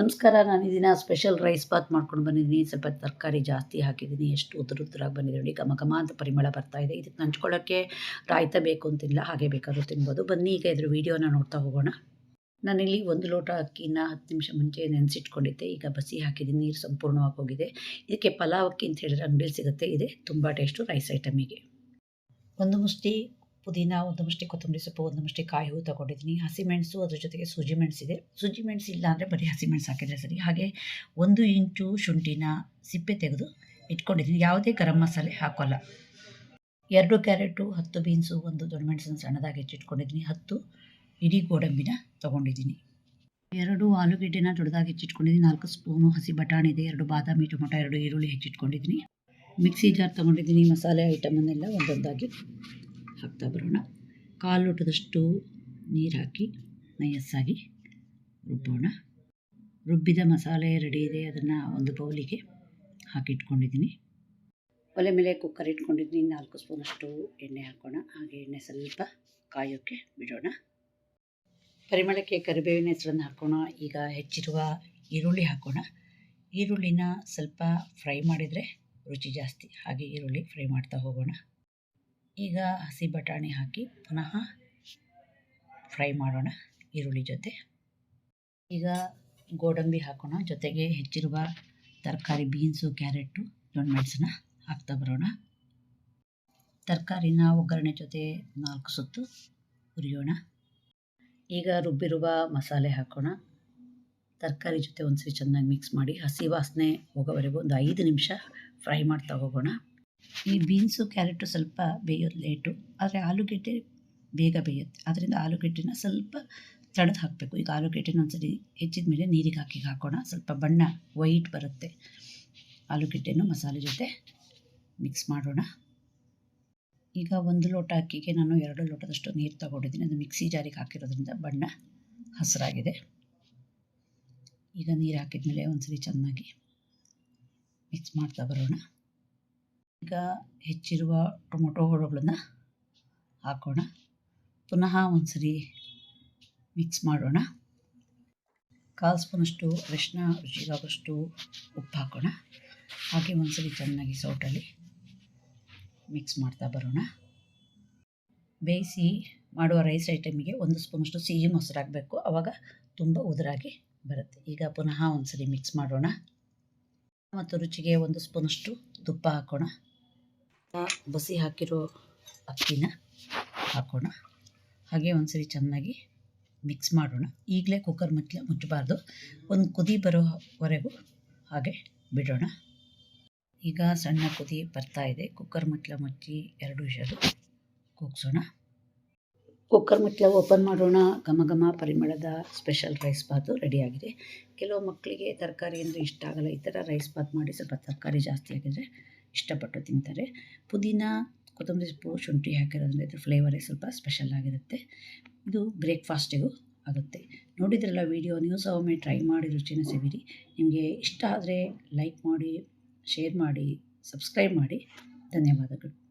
ನಮಸ್ಕಾರ ನಾನು ಇದನ್ನ ಸ್ಪೆಷಲ್ ರೈಸ್ ಬಾತ್ ಮಾಡ್ಕೊಂಡು ಬಂದಿದ್ದೀನಿ. ಸ್ವಲ್ಪ ತರಕಾರಿ ಜಾಸ್ತಿ ಹಾಕಿದ್ದೀನಿ ಎಷ್ಟು ಉದುರು ಉದುರಾಗಿ ಬಂದಿದೆ ನೋಡಿ. ಘಮ ಘಮ ಅಂತ ಪರಿಮಳ ಬರ್ತಾ ಇದೆ. ಇದಕ್ಕೆ ನಂಚ್ಕೊಳ್ಳೋಕ್ಕೆ ರಾಯ್ತ ಬೇಕು ಅಂತಿಲ್ಲ ಹಾಗೆ ಬೇಕಾದರೂ ತಿನ್ಬೋದು. ಬನ್ನಿ, ಈಗ ಇದ್ರ ವೀಡಿಯೋನ ನೋಡ್ತಾ ಹೋಗೋಣ. ನಾನಿಲ್ಲಿ ಒಂದು ಲೋಟ ಅಕ್ಕಿನ ಹತ್ತು ನಿಮಿಷ ಮುಂಚೆ ನೆನೆಸಿಟ್ಕೊಂಡಿದ್ದೆ. ಈಗ ಬಸಿ ಹಾಕಿದ್ದೀನಿ ನೀರು ಸಂಪೂರ್ಣವಾಗಿ ಹೋಗಿದೆ. ಇದಕ್ಕೆ ಪಲಾವ್ ಅಕ್ಕಿ ಅಂತ ಹೇಳಿದ್ರೆ ಅಂಗಡಿಯಲ್ಲಿ ಸಿಗುತ್ತೆ. ಇದೆ. ತುಂಬ ಟೇಸ್ಟು ರೈಸ್ ಐಟಮಿಗೆ ಒಂದು ಮುಷ್ಟಿ ಪುದೀನ, ಒಂದು ಮುಷ್ಟಿ ಕೊತ್ತಂಬರಿ ಸೊಪ್ಪು, ಒಂದು ಮುಷ್ಟಿ ಕಾಯಿ ಹೂವು ತೊಗೊಂಡಿದ್ದೀನಿ. ಹಸಿಮೆಣಸು ಅದ್ರ ಜೊತೆಗೆ ಸೂಜಿ ಮೆಣಸಿದೆ ಸೂಜಿ ಮೆಣಸು ಇಲ್ಲ ಅಂದರೆ ಬರೀ ಹಸಿಮೆಣಸು ಹಾಕಿದರೆ ಸರಿ. ಹಾಗೆ ಒಂದು ಇಂಚು ಶುಂಠಿನ ಸಿಪ್ಪೆ ತೆಗೆದು ಇಟ್ಕೊಂಡಿದ್ದೀನಿ. ಯಾವುದೇ ಗರಂ ಮಸಾಲೆ ಹಾಕೋಲ್ಲ. ಎರಡು ಕ್ಯಾರೆಟು, ಹತ್ತು ಬೀನ್ಸು, ಒಂದು ದೊಡ್ಡ ಮೆಣಸನ್ನು ಸಣ್ಣದಾಗಿ ಹೆಚ್ಚಿಟ್ಕೊಂಡಿದ್ದೀನಿ ಹತ್ತು ಇಡೀ ಗೋಡಂಬಿನ ತೊಗೊಂಡಿದ್ದೀನಿ. ಎರಡು ಆಲೂಗಡ್ಡೆನ ದೊಡ್ಡದಾಗಿ ಹೆಚ್ಚಿಟ್ಕೊಂಡಿದ್ದೀನಿ ನಾಲ್ಕು ಸ್ಪೂನು ಹಸಿ ಬಟಾಣಿ ಇದೆ, ಎರಡು ಬಾದಾಮಿ ಟೊಮೊಟೊ, ಎರಡು ಈರುಳ್ಳಿ ಹೆಚ್ಚಿಟ್ಕೊಂಡಿದ್ದೀನಿ ಮಿಕ್ಸಿ ಜಾರ್ ತೊಗೊಂಡಿದ್ದೀನಿ. ಮಸಾಲೆ ಐಟಮನ್ನೆಲ್ಲ ಒಂದೊಂದಾಗಿ ಹಾಕ್ತಾ ಬರೋಣ ಕಾಲು ಲೋಟದಷ್ಟು ನೀರು ಹಾಕಿ ನಯಸ್ಸಾಗಿ ರುಬ್ಬೋಣ. ರುಬ್ಬಿದ ಮಸಾಲೆ ರೆಡಿ ಇದೆ, ಅದನ್ನು ಒಂದು ಬೌಲಿಗೆ ಹಾಕಿಟ್ಕೊಂಡಿದ್ದೀನಿ. ಒಲೆ ಮೇಲೆ ಕುಕ್ಕರ್ ಇಟ್ಕೊಂಡಿದ್ದೀನಿ, ನಾಲ್ಕು ಸ್ಪೂನಷ್ಟು ಎಣ್ಣೆ ಹಾಕೋಣ. ಹಾಗೆ ಎಣ್ಣೆ ಸ್ವಲ್ಪ ಕಾಯೋಕ್ಕೆ ಬಿಡೋಣ. ಪರಿಮಳಕ್ಕೆ ಕರಿಬೇವಿನ ಹೆಸರನ್ನು ಹಾಕೋಣ. ಈಗ ಹೆಚ್ಚಿರುವ ಈರುಳ್ಳಿ ಹಾಕೋಣ. ಈರುಳ್ಳಿನ ಸ್ವಲ್ಪ ಫ್ರೈ ಮಾಡಿದರೆ ರುಚಿ ಜಾಸ್ತಿ. ಹಾಗೆ ಈರುಳ್ಳಿ ಫ್ರೈ ಮಾಡ್ತಾ ಹೋಗೋಣ. ಈಗ ಹಸಿ ಬಟಾಣಿ ಹಾಕಿ ಪುನಃ ಫ್ರೈ ಮಾಡೋಣ ಈರುಳ್ಳಿ ಜೊತೆ. ಈಗ ಗೋಡಂಬಿ ಹಾಕೋಣ. ಜೊತೆಗೆ ಹೆಚ್ಚಿರುವ ತರಕಾರಿ ಬೀನ್ಸು, ಕ್ಯಾರೆಟು ಮೆಣಸನ್ನ ಹಾಕ್ತಾ ಬರೋಣ. ತರಕಾರಿನ ಒಗ್ಗರಣೆ ಜೊತೆ ನಾಲ್ಕು ಸುತ್ತು ಹುರಿಯೋಣ. ಈಗ ರುಬ್ಬಿರುವ ಮಸಾಲೆ ಹಾಕೋಣ. ತರಕಾರಿ ಜೊತೆ ಒಂದ್ಸರಿ ಚೆನ್ನಾಗಿ ಮಿಕ್ಸ್ ಮಾಡಿ ಹಸಿ ವಾಸನೆ ಹೋಗೋವರೆಗೂ ಒಂದು ಐದು ನಿಮಿಷ ಫ್ರೈ ಮಾಡ್ತಾ ಹೋಗೋಣ. ಈ ಬೀನ್ಸು, ಕ್ಯಾರೆಟು ಸ್ವಲ್ಪ ಬೇಯೋದು ಲೇಟು. ಆದರೆ ಆಲೂಗೆಡ್ಡೆ ಬೇಗ ಬೇಯುತ್ತೆ. ಅದರಿಂದ ಆಲೂಗೆಡ್ಡೆನ ಸ್ವಲ್ಪ ತಡೆದು ಹಾಕಬೇಕು. ಈಗ ಆಲೂಗೆಡ್ಡೆನ ಒಂದ್ಸರಿ ಹೆಚ್ಚಿದ ಮೇಲೆ ನೀರಿಗೆ ಹಾಕಿ ಹಾಕೋಣ. ಸ್ವಲ್ಪ ಬಣ್ಣ ವೈಟ್ ಬರುತ್ತೆ. ಆಲೂಗೆಡ್ಡೆನೂ ಮಸಾಲೆ ಜೊತೆ ಮಿಕ್ಸ್ ಮಾಡೋಣ. ಈಗ ಒಂದು ಲೋಟ ಅಕ್ಕಿಗೆ ನಾನು ಎರಡು ಲೋಟದಷ್ಟು ನೀರು ತಗೊಂಡಿದ್ದೀನಿ. ಅದು ಮಿಕ್ಸಿ ಜಾರಿಗೆ ಹಾಕಿರೋದ್ರಿಂದ ಬಣ್ಣ ಹಸಿರಾಗಿದೆ. ಈಗ ನೀರು ಹಾಕಿದ ಮೇಲೆ ಒಂದ್ಸರಿ ಚೆನ್ನಾಗಿ ಮಿಕ್ಸ್ ಮಾಡ್ತಾ ಬರೋಣ. ಈಗ ಹೆಚ್ಚಿರುವ ಟೊಮೊಟೊ ಹಾಕೋಣ. ಪುನಃ ಒಂದು ಸರಿ ಮಿಕ್ಸ್ ಮಾಡೋಣ. ಕಾಲು ಸ್ಪೂನಷ್ಟು ಅರಿಶಿನ ರುಚಿಗಾಗೋಷ್ಟು ಉಪ್ಪು ಹಾಕೋಣ. ಹಾಗೆ ಒಂದು ಸರಿ ಚೆನ್ನಾಗಿ ಸೌಟಲ್ಲಿ ಮಿಕ್ಸ್ ಮಾಡ್ತಾ ಬರೋಣ. ಬೇಯಿಸಿ ಮಾಡುವ ರೈಸ್ ಐಟಮಿಗೆ ಒಂದು ಸ್ಪೂನಷ್ಟು ಸಿಹಿ ಮೊಸರು ಹಾಕಬೇಕು. ಆವಾಗ ತುಂಬ ಉದುರಾಗಿ ಬರುತ್ತೆ. ಈಗ ಪುನಃ ಒಂದು ಸರಿ ಮಿಕ್ಸ್ ಮಾಡೋಣ. ಮತ್ತು ರುಚಿಗೆ ಒಂದು ಸ್ಪೂನಷ್ಟು ತುಪ್ಪ ಹಾಕೋಣ. ಬಸಿ ಹಾಕಿರೋ ಅಕ್ಕಿನ ಹಾಕೋಣ. ಹಾಗೆ ಒಂದ್ಸರಿ ಚೆನ್ನಾಗಿ ಮಿಕ್ಸ್ ಮಾಡೋಣ. ಈಗಲೇ ಕುಕ್ಕರ್ ಮುಚ್ಚ, ಮುಚ್ಚಬಾರ್ದು. ಒಂದು ಕುದಿ ಬರೋವರೆಗೂ ಹಾಗೆ ಬಿಡೋಣ. ಈಗ ಸಣ್ಣ ಕುದಿ ಬರ್ತಾ ಇದೆ. ಕುಕ್ಕರ್ ಮುಚ್ಚಲ ಮುಚ್ಚಿ ಎರಡು ವಿಷಲು ಕೂಗ್ಸೋಣ. ಕುಕ್ಕರ್ ಮುಚ್ಚಲ ಓಪನ್ ಮಾಡೋಣ. ಘಮ ಘಮ ಪರಿಮಳದ ಸ್ಪೆಷಲ್ ರೈಸ್ ಬಾತು ರೆಡಿಯಾಗಿದೆ ಕೆಲವು ಮಕ್ಕಳಿಗೆ ತರಕಾರಿ ಅಂದರೆ ಇಷ್ಟ ಆಗಲ್ಲ. ಈ ಥರ ರೈಸ್ ಬಾತ್ ಮಾಡಿ ಸ್ವಲ್ಪ ತರಕಾರಿ ಜಾಸ್ತಿ ಆಗಿದ್ರೆ ಇಷ್ಟಪಟ್ಟು ತಿಂತಾರೆ. ಪುದೀನ, ಕೊತ್ತಂಬರಿ ಸೊಪ್ಪು, ಶುಂಠಿ ಹಾಕಿರೋದ್ರಿಂದ ಇದ್ರ ಫ್ಲೇವರೇ ಸ್ವಲ್ಪ ಸ್ಪೆಷಲ್ ಆಗಿರುತ್ತೆ. ಇದು ಬ್ರೇಕ್ಫಾಸ್ಟಿಗೂ ಆಗುತ್ತೆ. ನೋಡಿದ್ರಲ್ಲ ವೀಡಿಯೋ ನೀವು ಸಹ ಒಮ್ಮೆ ಟ್ರೈ ಮಾಡಿ ರುಚಿನ ಸಿಗಿರಿ ನಿಮಗೆ ಇಷ್ಟ ಆದರೆ ಲೈಕ್ ಮಾಡಿ ಶೇರ್ ಮಾಡಿ ಸಬ್ಸ್ಕ್ರೈಬ್ ಮಾಡಿ. ಧನ್ಯವಾದಗಳು.